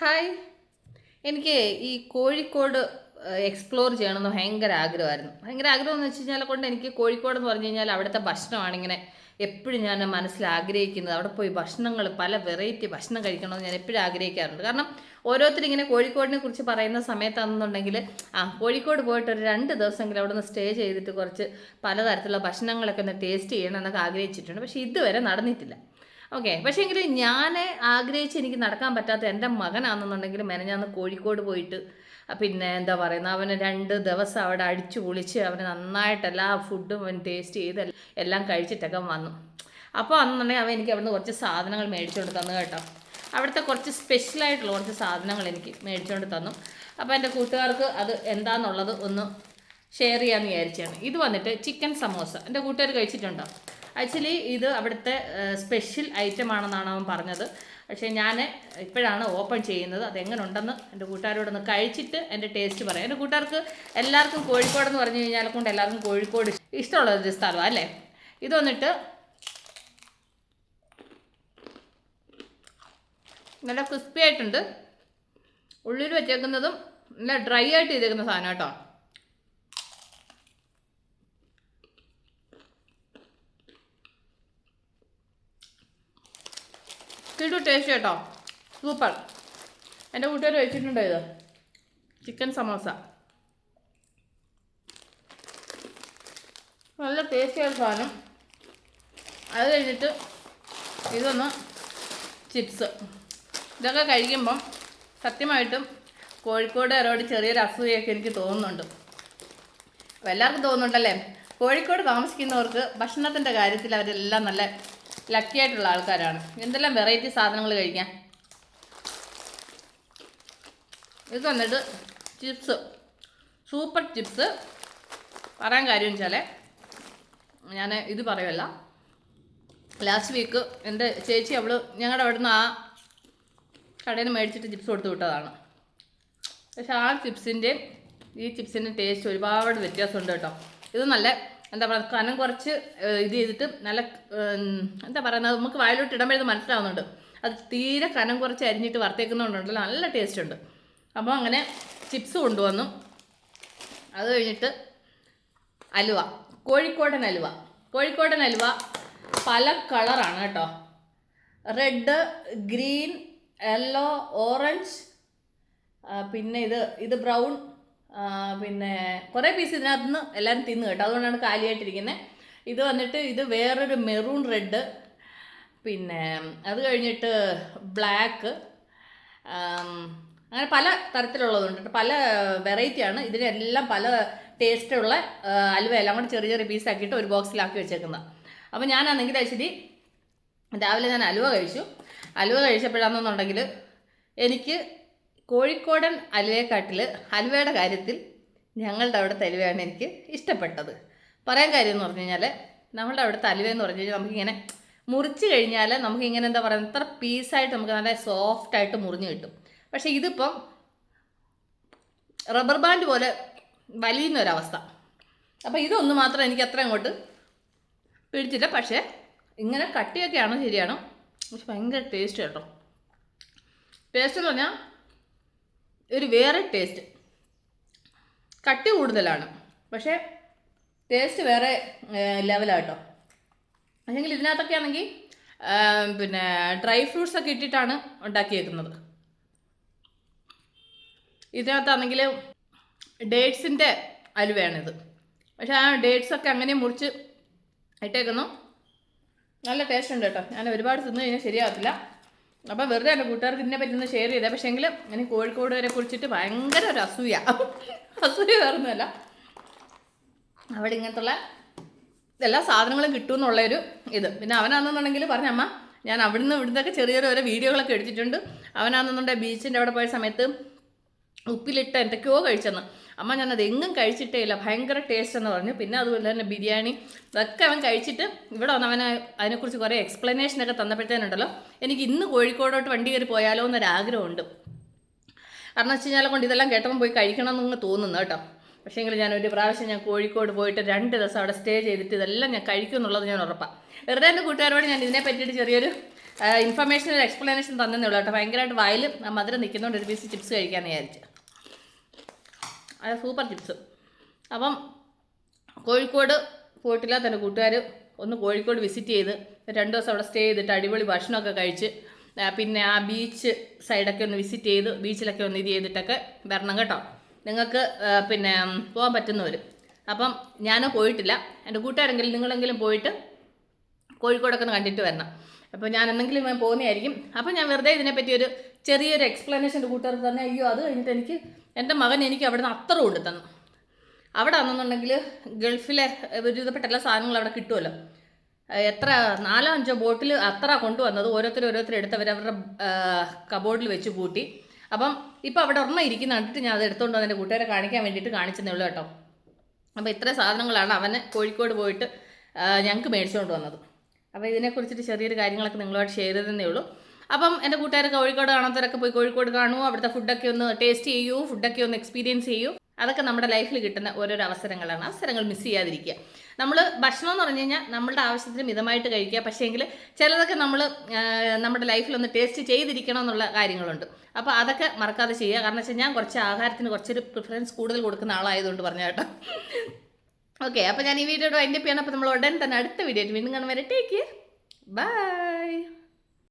Hi. എനിക്ക് ഈ Kozhikode explore ചെയ്യണമെന്ന് ഭയങ്കര ആഗ്രഹമായിരുന്നു. ഭയങ്കര ആഗ്രഹം എന്ന് വെച്ച് കഴിഞ്ഞാൽ കൊണ്ട് എനിക്ക് കോഴിക്കോട് എന്ന് പറഞ്ഞു കഴിഞ്ഞാൽ അവിടുത്തെ ഭക്ഷണമാണ് ഇങ്ങനെ എപ്പോഴും ഞാൻ മനസ്സിൽ ആഗ്രഹിക്കുന്നത്. അവിടെ പോയി ഭക്ഷണങ്ങൾ പല വെറൈറ്റി ഭക്ഷണം കഴിക്കണമെന്ന് ഞാൻ എപ്പോഴും ആഗ്രഹിക്കാറുണ്ട്. കാരണം ഓരോരുത്തരും ഇങ്ങനെ കോഴിക്കോടിനെ കുറിച്ച് പറയുന്ന സമയത്താണെന്നുണ്ടെങ്കിൽ ആ കോഴിക്കോട് പോയിട്ട് ഒരു രണ്ട് ദിവസമെങ്കിലും അവിടെ നിന്ന് സ്റ്റേ ചെയ്തിട്ട് കുറച്ച് പലതരത്തിലുള്ള ഭക്ഷണങ്ങളൊക്കെ ഒന്ന് ടേസ്റ്റ് ചെയ്യണം എന്നൊക്കെ ആഗ്രഹിച്ചിട്ടുണ്ട്. പക്ഷേ ഇതുവരെ നടന്നിട്ടില്ല. ഓക്കെ. പക്ഷേ എങ്കിൽ ഞാൻ ആഗ്രഹിച്ച് എനിക്ക് നടക്കാൻ പറ്റാത്ത എന്റെ മകനാണെന്നുണ്ടെങ്കിൽ മെനഞ്ഞാന്ന് കോഴിക്കോട് പോയിട്ട് പിന്നെ എന്താ പറയുന്നത് അവന് രണ്ട് ദിവസം അവിടെ അടിച്ചു പൊളിച്ച് അവന് നന്നായിട്ട് എല്ലാ ഫുഡും അവൻ ടേസ്റ്റ് ചെയ്ത് എല്ലാം കഴിച്ചിട്ടൊക്കെ വന്നു. അപ്പോൾ അന്നുണ്ടെങ്കിൽ അവൻ എനിക്ക് അവിടുന്ന് കുറച്ച് സാധനങ്ങൾ മേടിച്ചുകൊണ്ട് തന്നു കേട്ടോ. അവിടുത്തെ കുറച്ച് സ്പെഷ്യലായിട്ടുള്ള കുറച്ച് സാധനങ്ങൾ എനിക്ക് മേടിച്ചുകൊണ്ട് തന്നു. അപ്പോൾ എന്റെ കൂട്ടുകാർക്ക് അത് എന്താണെന്നുള്ളത് ഒന്ന് ഷെയർ ചെയ്യാമെന്ന് വിചാരിച്ചാണ്. ഇത് വന്നിട്ട് ചിക്കൻ സമോസ. എന്റെ കൂട്ടുകാർ കഴിച്ചിട്ടുണ്ടോ? ആക്ച്വലി ഇത് അവിടുത്തെ സ്പെഷ്യൽ ഐറ്റം ആണെന്നാണ് അവൻ പറഞ്ഞത്. പക്ഷേ ഞാൻ ഇപ്പോഴാണ് ഓപ്പൺ ചെയ്യുന്നത്. അതെങ്ങനെ ഉണ്ടെന്ന് എന്റെ കൂട്ടുകാരോടൊന്ന് കഴിച്ചിട്ട് എന്റെ ടേസ്റ്റ് പറയാം. എന്റെ കൂട്ടുകാർക്ക് എല്ലാവർക്കും കോഴിക്കോട് എന്ന് പറഞ്ഞു കഴിഞ്ഞാൽ കൊണ്ട് എല്ലാവർക്കും കോഴിക്കോട് ഇഷ്ടമുള്ള ഒരു സ്ഥലമാണ് അല്ലേ? ഇത് വന്നിട്ട് നല്ല ക്രിസ്പി ആയിട്ടുണ്ട്. ഉള്ളിൽ വെച്ചേക്കുന്നതും നല്ല ഡ്രൈ ആയിട്ട് ചെയ്തേക്കുന്ന സാധനം കേട്ടോ. കിടു ടേസ്റ്റ് കേട്ടോ. സൂപ്പർ എന്റെ കൂട്ടുകാർ കഴിച്ചിട്ടുണ്ടോ ഇത്? ചിക്കൻ സമോസ നല്ല ടേസ്റ്റിയായ സാധനം. അത് കഴിഞ്ഞിട്ട് ഇതൊന്ന് ചിപ്സ് ഇതൊക്കെ കഴിക്കുമ്പം സത്യമായിട്ടും കോഴിക്കോട് അരോട് ചെറിയൊരു അസൂയൊക്കെ എനിക്ക് തോന്നുന്നുണ്ട്. അപ്പോൾ എല്ലാവർക്കും തോന്നുന്നുണ്ടല്ലേ? കോഴിക്കോട് താമസിക്കുന്നവർക്ക് ഭക്ഷണത്തിന്റെ കാര്യത്തിൽ അവരെല്ലാം നല്ല ലക്കി ആയിട്ടുള്ള ആൾക്കാരാണ്. എന്തെല്ലാം വെറൈറ്റി സാധനങ്ങൾ കഴിക്കാൻ ഇത് വന്നിട്ട് ചിപ്സ് സൂപ്പർ ചിപ്സ് പറയാൻ കാര്യം വെച്ചാൽ ഞാൻ ഇത് പറയുമല്ല ലാസ്റ്റ് വീക്ക് എന്റെ ചേച്ചി അവൾ ഞങ്ങളുടെ അവിടുന്ന് ആ കടയിൽ മേടിച്ചിട്ട് ചിപ്സ് കൊടുത്തു വിട്ടതാണ്. പക്ഷെ ആ ചിപ്സിന്റെയും ഈ ചിപ്സിന്റെ ടേസ്റ്റ് ഒരുപാട് വ്യത്യാസമുണ്ട് കേട്ടോ. ഇത് നല്ല എന്താ പറയുക കനം കുറച്ച് ഇത് ചെയ്തിട്ട് നല്ല എന്താ പറയുന്നത് നമുക്ക് വായിലോട്ട് ഇടുമ്പോൾ ഇത് മനസ്സിലാവുന്നുണ്ട്. അത് തീരെ കനം കുറച്ച് അരിഞ്ഞിട്ട് വറുത്തേക്കുന്നതുകൊണ്ടല്ലോ നല്ല ടേസ്റ്റ് ഉണ്ട്. അപ്പോൾ അങ്ങനെ ചിപ്സ് കൊണ്ടുവന്നു. അത് കഴിഞ്ഞിട്ട് അലുവ കോഴിക്കോടൻ അലുവ. കോഴിക്കോടൻ അലുവ പല കളറാണ് കേട്ടോ. റെഡ് ഗ്രീൻ യെല്ലോ ഓറഞ്ച് പിന്നെ ഇത് ഇത് ബ്രൗൺ പിന്നെ കുറേ പീസ് ഇതിനകത്ത് നിന്ന് എല്ലാവരും തിന്ന് കേട്ടോ. അതുകൊണ്ടാണ് കാലിയായിട്ടിരിക്കുന്നത് ഇത് വന്നിട്ട് ഇത് വേറൊരു മെറൂൺ റെഡ് പിന്നെ അത് കഴിഞ്ഞിട്ട് ബ്ലാക്ക് അങ്ങനെ പല തരത്തിലുള്ളതുണ്ട്. പല വെറൈറ്റിയാണ് ഇതിനെല്ലാം പല ടേസ്റ്റുള്ള അലുവ എല്ലാം കൂടെ ചെറിയ ചെറിയ പീസാക്കിയിട്ട് ഒരു ബോക്സിലാക്കി വെച്ചേക്കുന്നത് അപ്പോൾ ഞാനാണെങ്കിൽ ആക്ച്വലി രാവിലെ ഞാൻ അലുവ കഴിച്ചു. അലുവ കഴിച്ചപ്പോഴാണെന്നുണ്ടെങ്കിൽ എനിക്ക് കോഴിക്കോടൻ അലുവയെക്കാട്ടിൽ ഹലുവയുടെ കാര്യത്തിൽ ഞങ്ങളുടെ അവിടുത്തെ അലുവയാണ് എനിക്ക് ഇഷ്ടപ്പെട്ടത്. പറയാൻ കാര്യം എന്ന് പറഞ്ഞു കഴിഞ്ഞാൽ നമ്മളുടെ അവിടുത്തെ അലുവ എന്ന് പറഞ്ഞു കഴിഞ്ഞാൽ നമുക്കിങ്ങനെ മുറിച്ച് കഴിഞ്ഞാൽ നമുക്കിങ്ങനെ എന്താ പറയുക ഇത്ര പീസായിട്ട് നമുക്ക് നല്ല സോഫ്റ്റായിട്ട് മുറിഞ്ഞ് കിട്ടും. പക്ഷേ ഇതിപ്പം റബ്ബർ ബാൻഡ് പോലെ വലിയുന്ന ഒരവസ്ഥ അപ്പോൾ ഇതൊന്ന് മാത്രം എനിക്ക് അത്ര അങ്ങോട്ട് പിടിച്ചില്ല. പക്ഷേ ഇങ്ങനെ കട്ടിയൊക്കെയാണ് ശരിയാണ്? പക്ഷെ ഭയങ്കര ടേസ്റ്റ് കേട്ടോ. ടേസ്റ്റ് എന്ന് പറഞ്ഞാൽ ഒരു വേറെ ടേസ്റ്റ് കട്ടി കൂടുതലാണ്. പക്ഷേ ടേസ്റ്റ് വേറെ ലെവലാട്ടോ അല്ലെങ്കിൽ ഇതിനകത്തൊക്കെ ആണെങ്കിൽ പിന്നെ ഡ്രൈ ഫ്രൂട്ട്സ് ഒക്കെ ഇട്ടിട്ടാണ് ഉണ്ടാക്കിയേക്കുന്നത്. ഇതിനകത്താണെങ്കിൽ ഡേറ്റ്സിന്റെ അലുവയാണിത്. പക്ഷേ ആ ഡേറ്റ്സ് ഒക്കെ അങ്ങനെ മുറിച്ച് ഇട്ടേക്കുന്നു. നല്ല ടേസ്റ്റ് ഉണ്ട് കേട്ടോ. ഞാൻ ഒരുപാട് തിന്നു കഴിഞ്ഞാൽ ശരിയാകത്തില്ല അപ്പോൾ വെറുതെ എന്റെ കൂട്ടുകാർക്ക് ഇതിനെ ഒന്ന് ഷെയർ ചെയ്തേ. പക്ഷേ എനിക്ക് കോഴിക്കോട് വരെ കുറിച്ചിട്ട് ഭയങ്കര ഒരു അസൂയ. അസൂയ വേറൊന്നുമല്ല. അവിടെ ഇങ്ങനത്തുള്ള എല്ലാ സാധനങ്ങളും കിട്ടുമെന്നുള്ളൊരു ഇത്. പിന്നെ അവനാണെന്നുണ്ടെങ്കിൽ പറഞ്ഞ അമ്മ ഞാൻ അവിടുന്ന് ഇവിടുന്നൊക്കെ ചെറിയ ഓരോ വീഡിയോകളൊക്കെ എടുത്തിട്ടുണ്ട്. അവനാണെന്നുണ്ടെങ്കിൽ ബീച്ചിന്റെ അവിടെ പോയ സമയത്ത് ഉപ്പിലിട്ട് എന്തൊക്കെയോ കഴിച്ചെന്ന്. അമ്മ ഞാനത് എങ്ങും കഴിച്ചിട്ടേ ഇല്ല. ഭയങ്കര ടേസ്റ്റ് എന്ന് പറഞ്ഞു. പിന്നെ അതുപോലെ തന്നെ ബിരിയാണി ഇതൊക്കെ അവൻ കഴിച്ചിട്ട് ഇവിടെ വന്ന് അവന് അതിനെക്കുറിച്ച് കുറേ എക്സ്പ്ലനേഷനൊക്കെ തന്നപ്പോഴത്തേനുണ്ടല്ലോ. എനിക്ക് ഇന്ന് കോഴിക്കോടോട്ട് വണ്ടി കയറി പോയാലോ എന്നൊരാഗ്രഹമുണ്ട്. കാരണം വെച്ച് കഴിഞ്ഞാൽ കൊണ്ട് ഇതെല്ലാം കേട്ടപ്പോൾ പോയി കഴിക്കണം എന്നങ്ങ് തോന്നുന്നു കേട്ടോ. പക്ഷേ എങ്കിൽ ഞാൻ ഒരു പ്രാവശ്യം ഞാൻ കോഴിക്കോട് പോയിട്ട് രണ്ട് ദിവസം അവിടെ സ്റ്റേ ചെയ്തിട്ട് ഇതെല്ലാം ഞാൻ കഴിക്കും എന്നുള്ളത് ഞാൻ ഉറപ്പാണ് വെറുതെ എന്റെ കൂട്ടുകാരോട് ഞാൻ ഇതിനെ പറ്റിയിട്ട് ചെറിയൊരു ഇൻഫർമേഷൻ ഒരു എക്സ്പ്ലനേഷൻ തന്നേ ഉള്ളൂ കേട്ടോ. ഭയങ്കരമായിട്ട് വയൽ മധുരം നിൽക്കുന്നതുകൊണ്ട് ഒരു പീസ് ചിപ്സ് കഴിക്കാമെന്ന് വിചാരിച്ചു. അത് സൂപ്പർ ചിപ്സ് അപ്പം കോഴിക്കോട് പോയിട്ടില്ല തന്റെ കൂട്ടുകാർ ഒന്ന് കോഴിക്കോട് വിസിറ്റ് ചെയ്ത് രണ്ട് ദിവസം അവിടെ സ്റ്റേ ചെയ്തിട്ട് അടിപൊളി ഭക്ഷണമൊക്കെ കഴിച്ച് പിന്നെ ആ ബീച്ച് സൈഡൊക്കെ ഒന്ന് വിസിറ്റ് ചെയ്ത് ബീച്ചിലൊക്കെ ഒന്ന് ഇത് ചെയ്തിട്ടൊക്കെ വരണം കേട്ടോ. നിങ്ങൾക്ക് പിന്നെ പോകാൻ പറ്റുന്നവർ അപ്പം ഞാൻ പോയിട്ടില്ല. എന്റെ കൂട്ടുകാരെങ്കിലും നിങ്ങളെങ്കിലും പോയിട്ട് കോഴിക്കോടൊക്കെ ഒന്ന് കണ്ടിട്ട് വരണം. അപ്പോൾ ഞാൻ എന്തെങ്കിലും പോകുന്നതായിരിക്കും. അപ്പോൾ ഞാൻ വെറുതെ ഇതിനെപ്പറ്റി ഒരു ചെറിയൊരു എക്സ്പ്ലനേഷൻ കൂട്ടുകാർക്ക് തന്നെ അയ്യോ അത് കഴിഞ്ഞിട്ട് എനിക്ക് എന്റെ മകൻ എനിക്ക് അവിടെ നിന്ന് അത്ര കൊണ്ട് തന്നു. അവിടെ ആണെന്നുണ്ടെങ്കിൽ ഗൾഫിലെ ഒരുവിധപ്പെട്ട എല്ലാ സാധനങ്ങളും അവിടെ കിട്ടുമല്ലോ എത്ര നാലോ അഞ്ചോ ബോട്ടിൽ അത്ര കൊണ്ടുവന്നത് ഓരോരുത്തർ ഓരോരുത്തർ എടുത്ത് അവരവരുടെ കബോർഡിൽ വെച്ച് കൂട്ടി. അപ്പം ഇപ്പം അവിടെ ഒരെണ്ണം ഇരിക്കുന്ന കണ്ടിട്ട് ഞാൻ അത് എടുത്തുകൊണ്ട് വന്ന് കൂട്ടുകാരെ കാണിക്കാൻ വേണ്ടിയിട്ട് കാണിച്ചെന്നേ ഉള്ളൂ കേട്ടോ. അപ്പോൾ ഇത്ര സാധനങ്ങളാണ് അവന് കോഴിക്കോട് പോയിട്ട് ഞങ്ങൾക്ക് മേടിച്ചുകൊണ്ട് വന്നത്. അപ്പോൾ ഇതിനെക്കുറിച്ചിട്ട് ചെറിയൊരു കാര്യങ്ങളൊക്കെ നിങ്ങളുമായിട്ട് ഷെയർ ചെയ്തതേ ഉള്ളൂ. അപ്പം എന്റെ കൂട്ടുകാർ കോഴിക്കോട് കാണാത്തവരൊക്കെ പോയി കോഴിക്കോട് കാണൂ അവിടുത്തെ ഫുഡൊക്കെ ഒന്ന് ടേസ്റ്റ് ചെയ്യൂ ഫുഡൊക്കെ ഒന്ന് എക്സ്പീരിയൻസ് ചെയ്യൂ. അതൊക്കെ നമ്മുടെ ലൈഫിൽ കിട്ടുന്ന ഓരോരോ അവസരങ്ങളാണ്. അവസരങ്ങൾ മിസ് ചെയ്യാതിരിക്കുക. നമ്മൾ ഭക്ഷണം എന്ന് പറഞ്ഞു കഴിഞ്ഞാൽ നമ്മളുടെ ആവശ്യത്തിന് മിതമായിട്ട് കഴിക്കുക. പക്ഷേങ്കിൽ ചിലതൊക്കെ നമ്മൾ നമ്മുടെ ലൈഫിൽ ഒന്ന് ടേസ്റ്റ് ചെയ്തിരിക്കണം എന്നുള്ള കാര്യങ്ങളുണ്ട്. അപ്പോൾ അതൊക്കെ മറക്കാതെ ചെയ്യുക. കാരണം വെച്ചാൽ ഞാൻ കുറച്ച് ആഹാരത്തിന് കുറച്ചൊരു പ്രിഫറൻസ് കൂടുതൽ കൊടുക്കുന്ന ആളായതുകൊണ്ട് പറഞ്ഞു കേട്ടോ. ഓക്കെ അപ്പോൾ ഞാൻ ഈ വീഡിയോയുടെ വൈൻഡപ്പ് ചെയ്യണം. അപ്പോൾ നമ്മൾ ഉടൻ തന്നെ അടുത്ത വീഡിയോ വീണ്ടും കാണും വരെ ടേക്ക് ബൈ